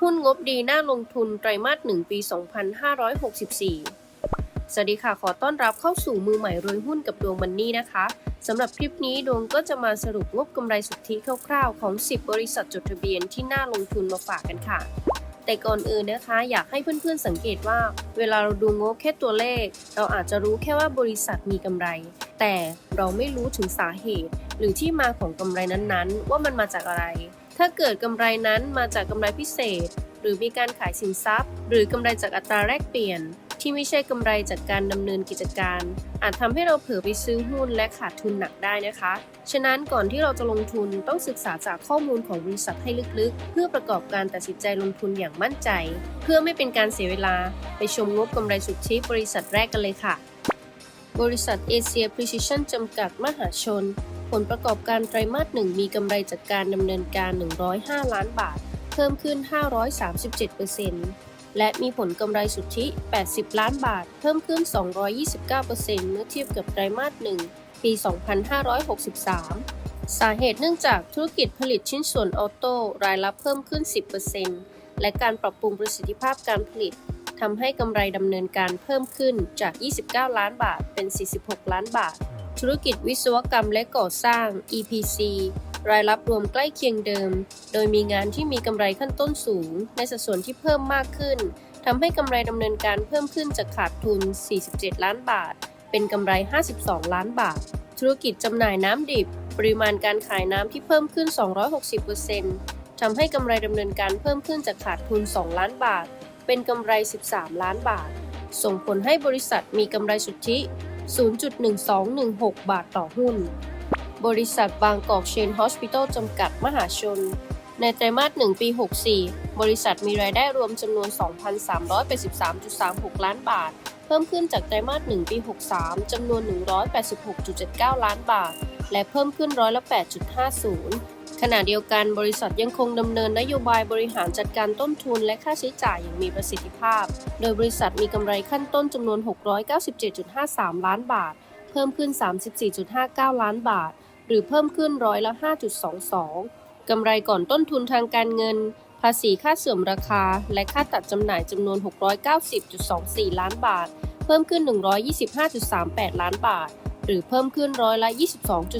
หุ้นงบดีน่าลงทุนไตรมาส1ปี 2564 สวัสดีค่ะ ขอต้อนรับเข้าสู่มือใหม่รวยหุ้นกับดวงมันนี่นะคะสำหรับคลิปนี้ดวงก็จะมาสรุปงบกำไรสุทธิคร่าวๆ ของ 10 บริษัทจดทะเบียนที่น่าลงทุนมาฝากกันค่ะ แต่ก่อนอื่นนะคะ อยากให้เพื่อนๆสังเกตว่า เวลาเราดูงบแค่ตัวเลข เราอาจจะรู้แค่ว่าบริษัทมีกำไร แต่เราไม่รู้ถึงสาเหตุ หรือที่มาของกำไรนั้นๆ ว่ามันมาจากอะไร ถ้าเกิดกำไรนั้นมาจากกำไรพิเศษ หรือมีการขายสินทรัพย์ หรือกำไรจากอัตราแลกเปลี่ยน ที่ไม่ใช่กำไรจากการดำเนินกิจการ อาจทำให้เราเผลอไปซื้อหุ้นและขาดทุนหนักได้นะคะ ฉะนั้นก่อนที่เราจะลงทุนต้องศึกษาจากข้อมูลของบริษัทให้ลึกๆ เพื่อประกอบการตัดสินใจลงทุนอย่างมั่นใจ เพื่อไม่เป็นการเสียเวลา ไปชมงบกำไรสุทธิบริษัทแรกกันเลยค่ะ บริษัทเอเชีย Precision จำกัดมหาชน ผลประกอบการไตรมาสหนึ่งมีกำไรจากการดำเนินการ 105 ล้านบาท เพิ่มขึ้น 537%และมีผลกำไรสุทธิ 80 ล้านบาท เพิ่มขึ้น 229%เมื่อเทียบกับไตรมาสหนึ่งปี 2563 สาเหตุเนื่องจากธุรกิจผลิตชิ้นส่วนออโต้รายรับเพิ่มขึ้น 10%และการปรับปรุงประสิทธิภาพการผลิตทำให้กำไรดำเนินการเพิ่มขึ้นจาก 29 ล้านบาทเป็น 46 ล้านบาท ธุรกิจวิศวกรรมและก่อสร้าง EPC รายรับรวมใกล้เคียงเดิม โดยมีงานที่มีกำไรขั้นต้นสูง ในสัดส่วนที่เพิ่มมากขึ้นทำให้กำไรดำเนินการเพิ่มขึ้นจากขาดทุน 47 ล้านบาท เป็นกำไร 52 ล้านบาท ธุรกิจจำหน่ายน้ำดิบ ปริมาณการขายน้ำที่เพิ่มขึ้น 260%ทำให้กำไรดำเนินการเพิ่มขึ้นจากขาดทุน 2 ล้านบาท เป็นกำไร 13 ล้านบาท ส่งผลให้บริษัทมีกำไรสุทธิ 0.1216 บาทต่อหุ้น บริษัทบางกอกเชนฮอสพิทอลจำกัดมหาชน ในไตรมาส 1 ปี 64 บริษัทมีรายได้รวมจำนวน 2,383.36 ล้านบาท เพิ่มขึ้นจากไตรมาส 1 ปี 63 จำนวน 186.79 ล้านบาท และเพิ่มขึ้นร้อยละ8.50 ขณะเดียวกันบริษัทยังคงดำเนินนโยบายบริหารจัดการต้นทุนและค่าใช้จ่ายอย่างมีประสิทธิภาพ โดยบริษัทมีกำไรขั้นต้นจำนวน 697.53 ล้านบาท เพิ่มขึ้น 34.59 ล้านบาท หรือเพิ่มขึ้นร้อยละ 5.22 กำไรก่อนต้นทุนทางการเงิน ภาษีค่าเสื่อมราคา และค่าตัดจำหน่ายจำนวน 690.24 ล้านบาท เพิ่มขึ้น 125.38 ล้านบาท หรือเพิ่มขึ้นร้อยละ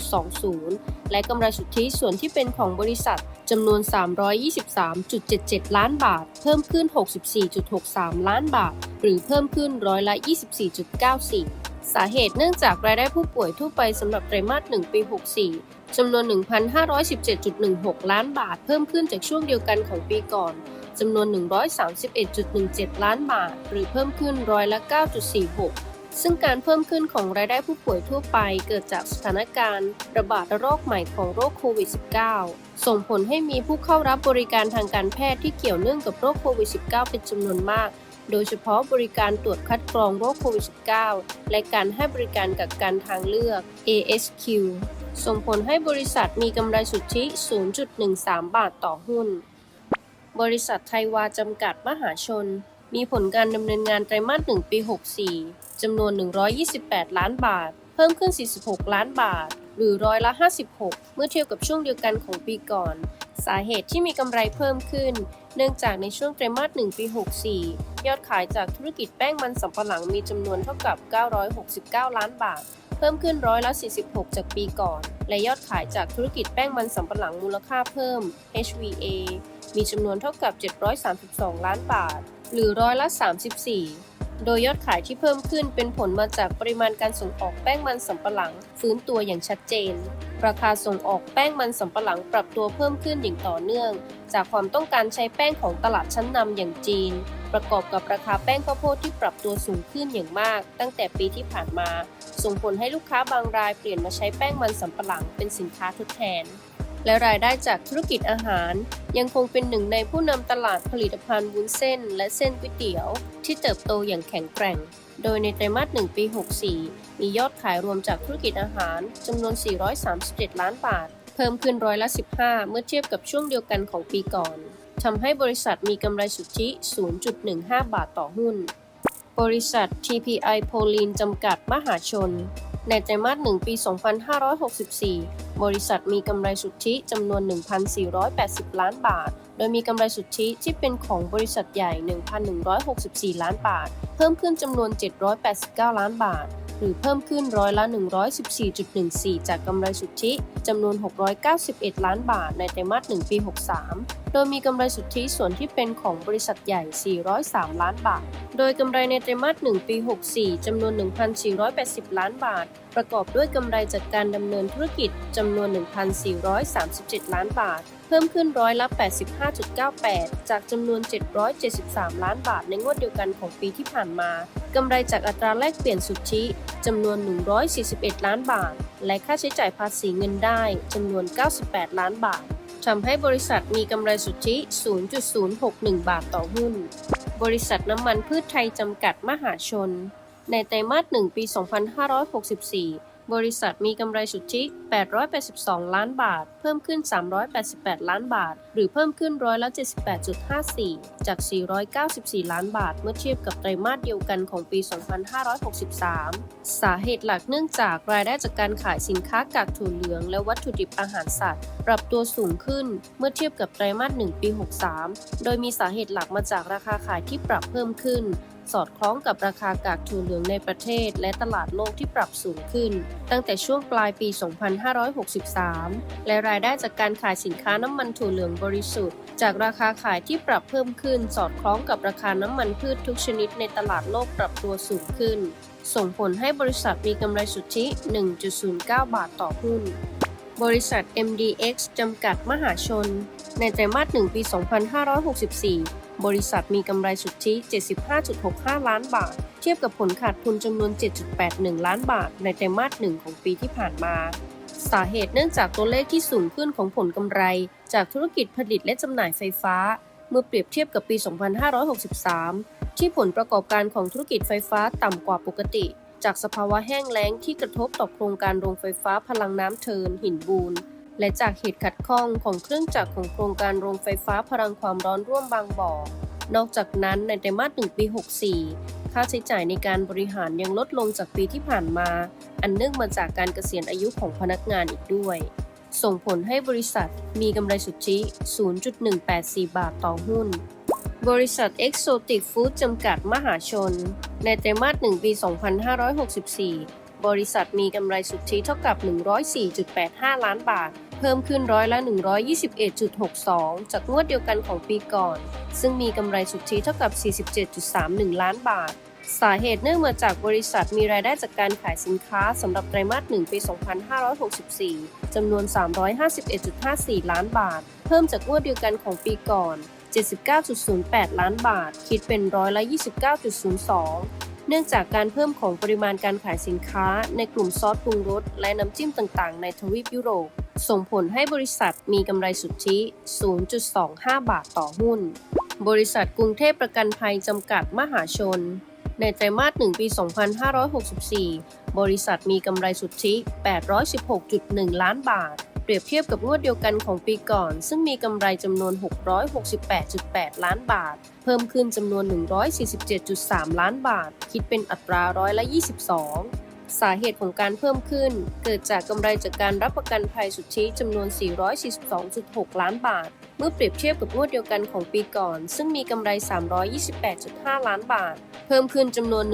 22.20 และกำไรสุทธิส่วนที่เป็นของบริษัทจำนวน 323.77 ล้านบาท เพิ่มขึ้น 64.63 ล้านบาท หรือเพิ่มขึ้นร้อยละ 24.94 สาเหตุเนื่องจากรายได้ผู้ป่วยทั่วไปสำหรับไตรมาส 1 ปี 64 จำนวน 1,517.16 ล้านบาท เพิ่มขึ้นจากช่วงเดียวกันของปีก่อนจำนวน 131.17 ล้านบาท หรือเพิ่มขึ้นร้อยละ 9.46 ซึ่งการเพิ่มขึ้นของรายได้ผู้ป่วยทั่วไปเกิดจากสถานการณ์ ระบาดระลอกใหม่ของโรคโควิด -19 ส่งผลให้มีผู้เข้ารับบริการทางการแพทย์ที่เกี่ยวเนื่องกับโรคโควิด -19 เป็นจำนวนมาก โดยเฉพาะบริการตรวจคัดกรองโรคโควิด -19 และการให้บริการกักกันทางเลือก ASQ ส่งผลให้บริษัทมีกำไรสุทธิ 0.13 บาทต่อหุ้น บริษัทไทยวาจำกัดมหาชน มีผลการดำเนินงานไตรมาส1ปี 64 จำนวน 128 ล้านบาท เพิ่มขึ้น 46 ล้านบาท หรือร้อยละ 56 เมื่อเทียบกับช่วงเดียวกันของปีก่อน สาเหตุที่มีกำไรเพิ่มขึ้น เนื่องจากในช่วงไตรมาส1ปี 64 ยอดขายจากธุรกิจแป้งมันสำปะหลังมีจำนวนเท่ากับ 969 ล้านบาทเพิ่มขึ้นร้อยละ 46 จากปีก่อน และยอดขายจากธุรกิจแป้งมันสำปะหลังมูลค่าเพิ่ม HVA มีจำนวนเท่ากับ 732 ล้านบาท หรือร้อยละ 34 โดยยอดขายที่เพิ่มขึ้นเป็นผลมาจากปริมาณการส่งออกแป้งมันสำปะหลัง ฟื้นตัวอย่างชัดเจน ราคาส่งออกแป้งมันสำปะหลังปรับตัวเพิ่มขึ้นอย่างต่อเนื่อง จากความต้องการใช้แป้งของตลาดชั้นนำอย่างจีน ประกอบกับราคาแป้งข้าวโพดที่ปรับตัวสูงขึ้นอย่างมาก ตั้งแต่ปีที่ผ่านมา ส่งผลให้ลูกค้าบางรายเปลี่ยนมาใช้แป้งมันสำปะหลังเป็นสินค้าทดแทน และรายได้จากธุรกิจอาหาร ยังคงเป็นหนึ่งในผู้นำตลาดผลิตภัณฑ์วุ้นเส้น และเส้นก๋วยเตี๋ยว ที่เติบโตอย่างแข็งแกร่ง โดยในไตรมาส1ปี 64 มียอดขายรวมจากธุรกิจอาหารจำนวน 437 ล้านบาท เพิ่มขึ้นร้อยละ 15 เมื่อเทียบกับช่วงเดียวกันของปีก่อนทำให้บริษัทมีกำไรสุทธิ 0.15 บาทต่อหุ้น บริษัท TPI โพลีนจำกัดมหาชน ในไตรมาส1ปี 2564 บริษัทมีกำไรสุทธิจำนวน 1,480 ล้านบาท โดยมีกำไรสุทธิที่เป็นของบริษัทใหญ่ 1,164 ล้านบาท เพิ่มขึ้นจำนวน 789 ล้านบาท รือเพิ่มขึ้นร้อยละ 114.14 จากกำไรสุทธิจำนวน 691 ล้านบาทในไตรมาส 1 ปี 63 โดยมีกำไรสุทธิส่วนที่เป็นของบริษัทใหญ่ 403 ล้านบาท โดยกำไรในไตรมาส 1 ปี 64 จำนวน 1,480 ล้านบาท ประกอบด้วยกำไรจากการดำเนินธุรกิจจำนวน 1,437 ล้านบาทเพิ่มขึ้นร้อยละ 85.98 จากจำนวน 773 ล้านบาทในงวดเดียวกันของปีที่ผ่านมา กำไรจากอัตราแลกเปลี่ยนสุทธิจำนวน 141 ล้านบาท และค่าใช้จ่ายภาษีเงินได้จำนวน 98 ล้านบาททำให้บริษัทมีกำไรสุทธิ 0.061 บาทต่อหุ้น บริษัทน้ำมันพืชไทยจำกัดมหาชน ในไตรมาส 1 ปี 2564 บริษัทมีกำไรสุทธิ 882 ล้านบาท เพิ่มขึ้น 388 ล้านบาท หรือเพิ่มขึ้นร้อยละ78.54 จาก 494 ล้านบาท เมื่อเทียบกับไตรมาสเดียวกันของปี 2563 สาเหตุหลักเนื่องจากรายได้จากการขายสินค้ากากถั่วเหลือง และวัตถุดิบอาหารสัตว์ ปรับตัวสูงขึ้น เมื่อเทียบกับไตรมาส 1 ปี 63 โดยมีสาเหตุหลักมาจากราคาขายที่ปรับเพิ่มขึ้น สอดคล้องกับราคากากถั่วเหลืองในประเทศ และตลาดโลกที่ปรับสูงขึ้น ตั้งแต่ช่วงปลายปี 2563 และรายได้จากการขายสินค้าน้ำมันถั่วเหลืองบริสุทธิ์ จากราคาขายที่ปรับเพิ่มขึ้น สอดคล้องกับราคาน้ำมันพืชทุกชนิดในตลาดโลกปรับตัวสูงขึ้น ส่งผลให้บริษัทมีกำไรสุทธิ 1.09 บาทต่อหุ้น บริษัท MDX จำกัดมหาชน ในไตรมาส 1 ปี 2564 บริษัทมีกำไรสุทธิ 75.65 ล้านบาท เทียบกับผลขาดทุนจำนวน 7.81 ล้านบาท ในไตรมาส1ของปีที่ผ่านมา สาเหตุเนื่องจากตัวเลขที่สูงขึ้นของผลกำไร จากธุรกิจผลิตและจำหน่ายไฟฟ้า เมื่อเปรียบเทียบกับปี 2563 ที่ผลประกอบการของธุรกิจไฟฟ้าต่ำกว่าปกติ จากสภาวะแห้งแล้งที่กระทบต่อโครงการโรงไฟฟ้าพลังน้ำเทินหินบูน และจากเหตุขัดข้องของเครื่องจักรของโครงการโรงไฟฟ้าพลังความร้อนร่วมบางบ่อ นอกจากนั้นในไตรมาส1ปี 64 ค่าใช้จ่ายในการบริหารยังลดลงจากปีที่ผ่านมา อันเนื่องมาจากการเกษียณอายุของพนักงานอีกด้วย ส่งผลให้บริษัทมีกำไรสุทธิ 0.184 บาทต่อหุ้น บริษัท Exotic Food จำกัดมหาชน ในไตรมาส1ปี 2564 บริษัทมีกำไรสุทธิเท่ากับ 104.85 ล้านบาท เพิ่มขึ้นร้อยละ 121.62 จากงวดเดียวกันของปีก่อน ซึ่งมีกำไรสุทธิเท่ากับ 47.31 ล้านบาท สาเหตุเนื่องมาจากบริษัทมีรายได้จากการขายสินค้าสำหรับไตรมาส1ปี 2564 จำนวน 351.54 ล้านบาท เพิ่มจากงวดเดียวกันของปีก่อน79.08 ล้านบาท คิดเป็นร้อยละ 29.02 นื่องจากการเพิ่มของปริมาณการขายสินค้า ในกลุ่มซอสปรุงรสและน้ำจิ้มต่างๆ ในทวีปยุโรป ส่งผลให้บริษัทมีกำไรสุทธิ 0.25 บาทต่อหุ้น บริษัทกรุงเทพประกันภัยจำกัดมหาชน ในไตรมาส 1 ปี 2564 บริษัทมีกำไรสุทธิ 816.1 ล้านบาท เปรียบเทียบกับงวดเดียวกันของปีก่อน ซึ่งมีกำไรจำนวน 668.8 ล้านบาท เพิ่มขึ้นจำนวน 147.3 ล้านบาท คิดเป็นอัตราร้อยละ 22สาเหตุของการเพิ่มขึ้น เกิดจากกำไรจากการรับประกันภัยสุทธิจำนวน 442.6 ล้านบาท เมื่อเปรียบเทียบกับงวดเดียวกันของปีก่อน ซึ่งมีกำไร 328.5 ล้านบาท เพิ่มขึ้นจำนวน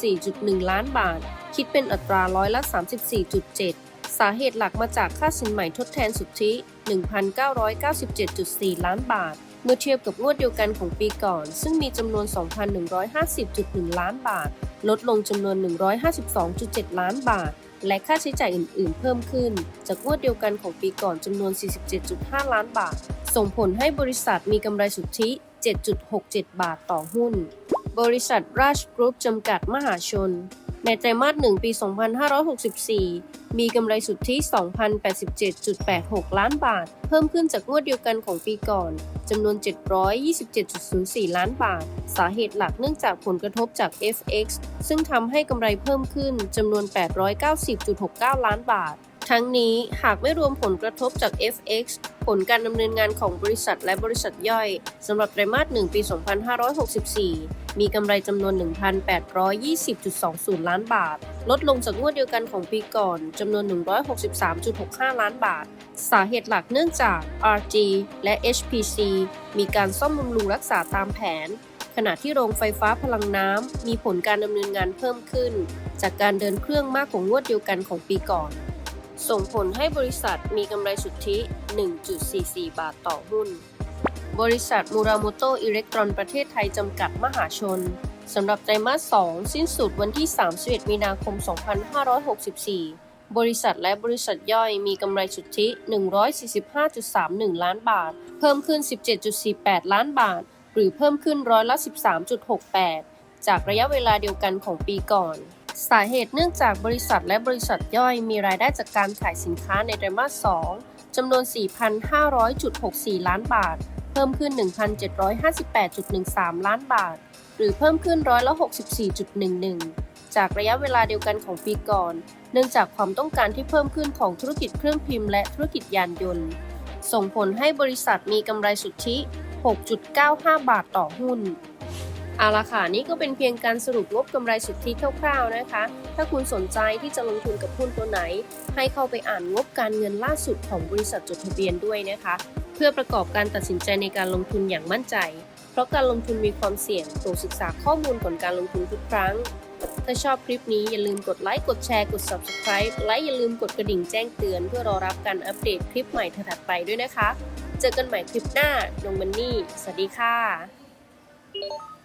114.1 ล้านบาท คิดเป็นอัตราร้อยละ 34.7 สาเหตุหลักมาจากค่าสินใหม่ทดแทนสุทธิ 1,997.4 ล้านบาท เมื่อเทียบกับงวดเดียวกันของปีก่อน ซึ่งมีจำนวน 2,150.1 ล้านบาท ลดลงจำนวน 152.7 ล้านบาท และค่าใช้จ่ายอื่น ๆ เพิ่มขึ้น จากงวดเดียวกันของปีก่อนจำนวน 47.5 ล้านบาท ส่งผลให้บริษัทมีกำไรสุทธิ 7.67 บาทต่อหุ้น บริษัทราชกรุ๊ปจำกัดมหาชน ในไตรมาส1ปี 2564 มีกำไรสุทธิ 2,087.86 ล้านบาท เพิ่มขึ้นจากงวดเดียวกันของปีก่อนจำนวน 727.04 ล้านบาท สาเหตุหลักเนื่องจากผลกระทบจาก FX ซึ่งทำให้กำไรเพิ่มขึ้นจำนวน 890.69 ล้านบาท ทั้งนี้หากไม่รวมผลกระทบจาก FX ผลการดำเนินงานของบริษัทและบริษัทย่อยสำหรับไตรมาส 1 ปี 2564 มีกำไรจำนวน 1,820.20 ล้านบาท ลดลงจากงวดเดียวกันของปีก่อนจำนวน 163.65 ล้านบาท สาเหตุหลักเนื่องจาก RG และ HPC มีการซ่อมบำรุงรักษาตามแผน ขณะที่โรงไฟฟ้าพลังน้ำมีผลการดำเนินงานเพิ่มขึ้น จากการเดินเครื่องมากกว่างวดเดียวกันของปีก่อน ส่งผลให้บริษัทมีกำไรสุทธิ 1.44 บาทต่อหุ้น บริษัทมูราโมโตอิเล็กตรอนประเทศไทยจำกัดมหาชนสำหรับไตรมาส 2 สิ้นสุดวันที่ 31 มีนาคม 2564 บริษัทและบริษัทย่อยมีกำไรสุทธิ 145.31 ล้านบาท เพิ่มขึ้น 17.48 ล้านบาท หรือเพิ่มขึ้นร้อยละ 13.68 จากระยะเวลาเดียวกันของปีก่อน สาเหตุเนื่องจากบริษัทและบริษัทย่อยมีรายได้จากการขายสินค้าในไตรมาส 2 จำนวน 4,500.64 ล้านบาท เพิ่มขึ้น 1,758.13 ล้านบาท หรือเพิ่มขึ้นร้อยละ64.11 จากระยะเวลาเดียวกันของปีก่อน เนื่องจากความต้องการที่เพิ่มขึ้นของธุรกิจเครื่องพิมพ์และธุรกิจยานยนต์ ส่งผลให้บริษัทมีกำไรสุทธิ 6.95 บาทต่อหุ้น เอาละค่ะนี่ก็เป็นเพียงการสรุปงบกำไรสุทธิคร่าวๆนะคะ ถ้าคุณสนใจที่จะลงทุนกับหุ้นตัวไหน ให้เข้าไปอ่านงบการเงินล่าสุดของบริษัทจดทะเบียนด้วยนะคะ เพื่อประกอบการตัดสินใจในการลงทุนอย่างมั่นใจ เพราะการลงทุนมีความเสี่ยงโปรดศึกษาข้อมูลก่อนการลงทุนทุกครั้ง ถ้าชอบคลิปนี้อย่าลืมกดไลค์กดแชร์กด Subscribe และอย่าลืมกดกระดิ่งแจ้งเตือนเพื่อรอรับการอัปเดตคลิปใหม่ถัดไปด้วยนะคะ เจอกันใหม่คลิปหน้านงมันนี่สวัสดีค่ะ